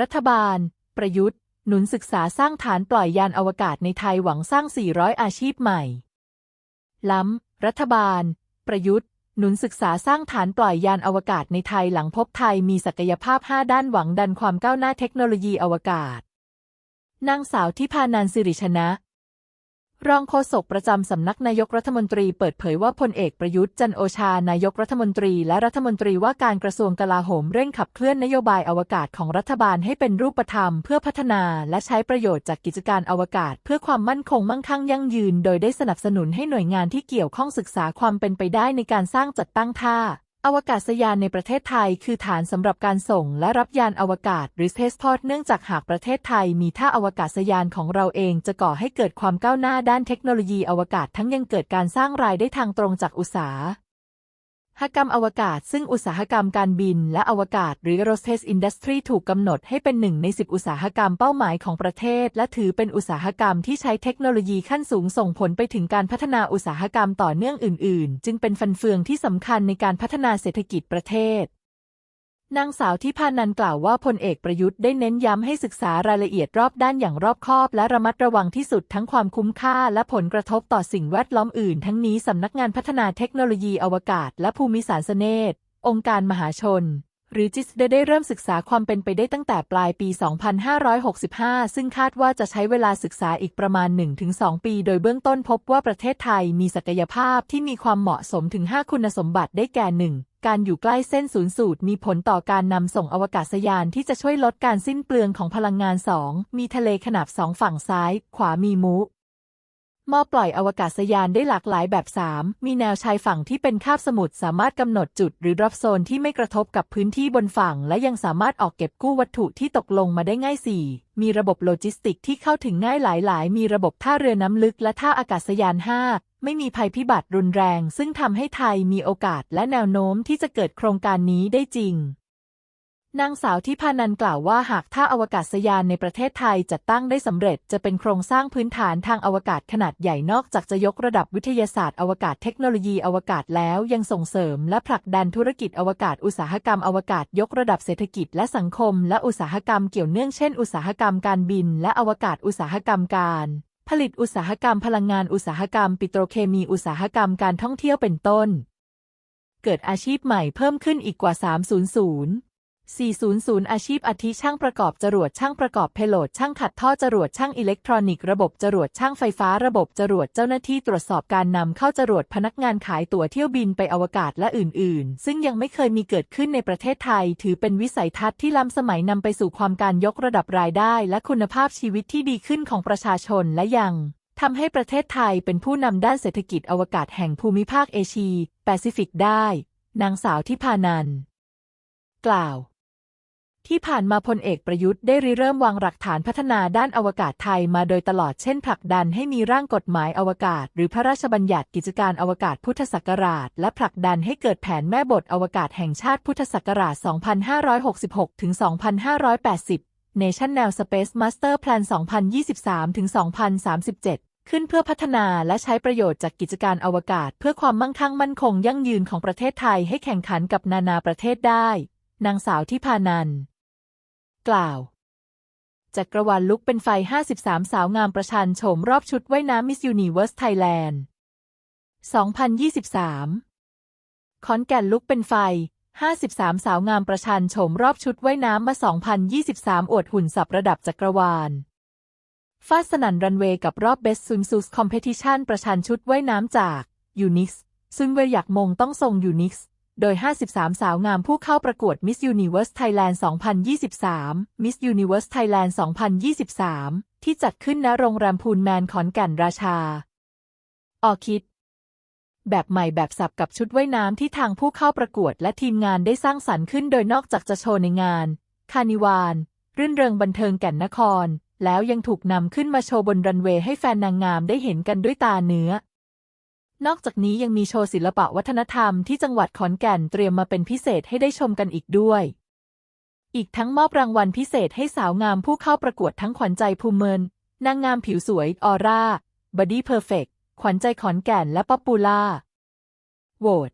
รัฐบาล ประยุทธ์ หนุนศึกษาสร้างฐานปล่อยยานอวกาศในไทยหวังสร้าง 400 อาชีพใหม่ ล้ำ รัฐบาล ประยุทธ์ หนุนศึกษาสร้างฐานปล่อยยานอวกาศในไทยหลังพบไทยมีศักยภาพ 5 ด้านหวังดันความก้าวหน้าเทคโนโลยีอวกาศนางสาวทิพานันท์สิริชนะ รองโฆษกประจำสำนักนายกรัฐมนตรีเปิดเผยว่าพลเอกประยุทธ์จันโอชานายกรัฐมนตรีและรัฐมนตรีว่าการกระทรวงกลาโหมเร่งขับเคลื่อนนโยบายอวกาศของรัฐบาลให้เป็นรูปธรรม เพื่อพัฒนาและใช้ประโยชน์จากกิจการอวกาศ เพื่อความมั่นคงมั่งคั่งยั่งยืน โดยได้สนับสนุนให้หน่วยงานที่เกี่ยวข้องศึกษาความเป็นไปได้ในการสร้างจัดตั้งท่า อวกาศยานในประเทศไทยคือฐานสำหรับการส่งและรับยานอวกาศหรือ Spaceport เนื่องจากหากประเทศไทยมีท่าอวกาศยานของเราเองจะก่อให้เกิดความก้าวหน้าด้านเทคโนโลยีอวกาศทั้งยังเกิดการสร้างรายได้ทางตรงจากอุตสา หกรรมอวกาศซึ่งอุตสาหกรรมการบินและอวกาศหรือ Aerospace Industry ถูกกำหนดให้เป็นหนึ่งใน 10 อุตสาหกรรมเป้าหมายของประเทศ และถือเป็นอุตสาหกรรมที่ใช้เทคโนโลยีขั้นสูงส่งผลไปถึงการพัฒนาอุตสาหกรรมต่อเนื่องอื่น ๆ จึงเป็นฟันเฟืองที่สำคัญในการพัฒนาเศรษฐกิจประเทศ นางสาวที่พานันกล่าวว่าพลเอกประยุทธ์ได้เน้นย้ำให้ศึกษารายละเอียดรอบด้านอย่างรอบคอบ และระมัดระวังที่สุดทั้งความคุ้มค่า และผลกระทบต่อสิ่งแวดล้อมอื่น ทั้งนี้สำนักงานพัฒนาเทคโนโลยีอวกาศ และภูมิสารสนเนตองค์การมหาชน หรือจิสได้ได้เริ่มศึกษาความเป็นไปได้ตั้งแต่ปลายปี 2565 ซึ่งคาดว่าจะใช้เวลาศึกษาอีกประมาณ 1-2 ปี โดยเบื้องต้นพบว่าประเทศไทยมีศักยภาพที่มีความเหมาะสมถึง 5 คุณสมบัติได้แก่ 1. การอยู่ใกล้เส้นศูนย์สูตรมีผลต่อการนำส่งอวกาศยานที่จะช่วยลดการสิ้นเปลืองของพลังงาน 2. มีทะเลขนาบสองฝั่งซ้าย ขวามีมุ มอปล่อยอวกาศยานได้หลากหลายแบบ 3 มีแนวชายฝั่งที่เป็นคาบสมุทรสามารถกำหนดจุดหรือรับโซนที่ไม่กระทบกับพื้นที่บนฝั่ง และยังสามารถออกเก็บกู้วัตถุที่ตกลงมาได้ง่าย 4. มีระบบโลจิสติกที่เข้าถึงง่ายหลาย ๆ มีระบบท่าเรือน้ำลึกและท่าอากาศยาน 5 ไม่มีภัยพิบัติรุนแรง ซึ่งทำให้ไทยมีโอกาสและแนวโน้มที่จะเกิดโครงการนี้ได้จริง นางสาวที่พานันกล่าวว่าหากท่าอวกาศยานในประเทศไทยจัดตั้งได้สำเร็จจะเป็นโครงสร้างพื้นฐานทางอวกาศขนาดใหญ่นอกจากจะยกระดับวิทยาศาสตร์อวกาศเทคโนโลยีอวกาศแล้วยังส่งเสริมและผลักดันธุรกิจอวกาศอุตสาหกรรมอวกาศยกระดับเศรษฐกิจและสังคม และอุตสาหกรรมเกี่ยวเนื่องเช่นอุตสาหกรรมการบิน และอวกาศอุตสาหกรรมการผลิตอุตสาหกรรมพลังงานอุตสาหกรรม ปิโตรเคมีอุตสาหกรรมการท่องเที่ยวเป็นต้น เกิดอาชีพใหม่เพิ่มขึ้นอีกกว่า 300 400 อาชีพอาทิช่างประกอบจรวดช่างประกอบเพโลดช่างขัดท่อจรวดช่างอิเล็กทรอนิกส์ระบบจรวดช่างไฟฟ้าระบบจรวดเจ้าหน้าที่ตรวจสอบการนำเข้าจรวดพนักงานขายตั๋วเที่ยวบินไปอวกาศและอื่น ๆ ซึ่งยังไม่เคยมีเกิดขึ้นในประเทศไทย ถือเป็นวิสัยทัศน์ที่ล้ำสมัยนำไปสู่ความการยกระดับรายได้ และคุณภาพชีวิตที่ดีขึ้นของประชาชนและยังทำให้ประเทศไทยเป็นผู้นำด้านเศรษฐกิจอวกาศแห่งภูมิภาคเอเชียแปซิฟิกได้ นางสาวทิพานันกล่าว ที่ผ่านมาพลเอกประยุทธ์ได้ริเริ่มวางหลักฐานพัฒนาด้านอวกาศไทยมาโดยตลอดเช่นผลักดันให้มีร่างกฎหมายอวกาศ หรือพระราชบัญญัติกิจการอวกาศพุทธศักราช และผลักดันให้เกิดแผนแม่บทอวกาศแห่งชาติพุทธศักราช 2566 ถึง 2580 National Space Master Plan 2023 ถึง 2037 ขึ้นเพื่อพัฒนาและใช้ประโยชน์จากกิจการอวกาศ เพื่อความมั่งคั่งมั่นคงยั่งยืนของประเทศไทยให้แข่งขันกับนานาประเทศได้ นางสาวที่พานันท์ กล่าวจักรวาลลุกเป็นไฟ 53 สาวงามประชันโฉมรอบชุดว่ายน้ำมิสยูนิเวิร์สไทยแลนด์ 2023 ขอนแก่นลุกเป็นไฟ 53 สาวงามประชันโฉมรอบชุดว่ายน้ำมา 2023 อวดหุ่นสับระดับจักรวาล ฟาดสนันรันเวย์กับรอบ Best Swimsuit Competition ประชันชุดว่ายน้ำจาก Unix ซึ่งเวย์อยากมงต้องทรง Unix โดย 53 สาวงามผู้เข้าประกวด Miss Universe Thailand 2023 Miss Universe Thailand 2023 ที่จัดขึ้นณโรงแรมพูลแมนขอนแก่นราชา ออคิด แบบใหม่แบบสับกับชุดว่ายน้ำที่ทางผู้เข้าประกวดและทีมงานได้สร้างสรรค์ขึ้นโดยนอกจากจะโชว์ในงาน คานิวาน รื่นเริงบันเทิงแก่นนคร แล้วยังถูกนำขึ้นมาโชว์บนรันเวย์ให้แฟนนางงามได้เห็นกันด้วยตาเนื้อ นอกจากนี้ยังมีโชว์ศิลปะวัฒนธรรมที่จังหวัดขอนแก่นเตรียมมาเป็นพิเศษให้ได้ชมกันอีกด้วย อีกทั้งมอบรางวัลพิเศษให้สาวงามผู้เข้าประกวดทั้งขวัญใจภูเมิน นางงามผิวสวยออร่าบอดี้เพอร์เฟกขวัญใจขอนแก่นและป๊อปปูล่าโหวต